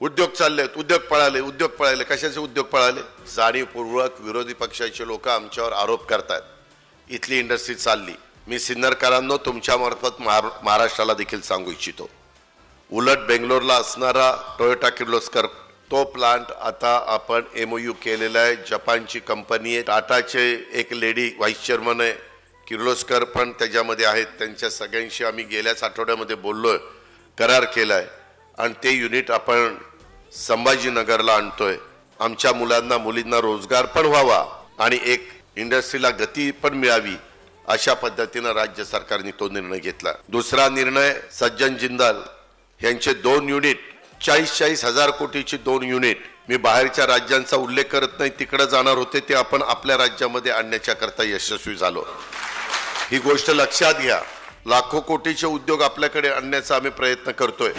उद्योग चाललेत उद्योग पळाले उद्योग पळाले कशाचे उद्योग पळाले? जाणीवपूर्वक विरोधी पक्षाचे लोक आमच्यावर आरोप करतात इथली इंडस्ट्री चालली. मी सिन्नरकरांनो तुमच्यामार्फत महार- महाराष्ट्राला देखील सांगू इच्छितो. उलट बेंगलोरला असणारा टोयोटा किर्लोस्कर तो प्लांट आता आपण एम ओ यू केलेला आहे. जपानची कंपनी आहे. टाटाचे एक लेडी व्हाईस चेअरमन आहे. किर्लोस्कर पण त्याच्यामध्ये आहेत. त्यांच्या सगळ्यांशी आम्ही गेल्याच आठवड्यामध्ये बोललोय. करार केला आहे आणि ते युनिट आपण संभाजीनगरला आणतोय. आमच्या मुलांना मुलींना रोजगार पण व्हावा आणि एक इंडस्ट्रीला गती पण मिळावी अशा पद्धतीनं राज्य सरकारने तो निर्णय घेतला. दुसरा निर्णय सज्जन जिंदाल यांचे दोन युनिट चाळीस चाळीस हजार कोटीची दोन युनिट मी बाहेरच्या राज्यांचा उल्लेख करत नाही तिकडे जाणार होते ते आपण आपल्या राज्यामध्ये आणण्याच्या करता यशस्वी झालो. ही गोष्ट लक्षात घ्या. लाखो कोटीचे उद्योग आपल्याकडे आणण्याचा आम्ही प्रयत्न करतोय.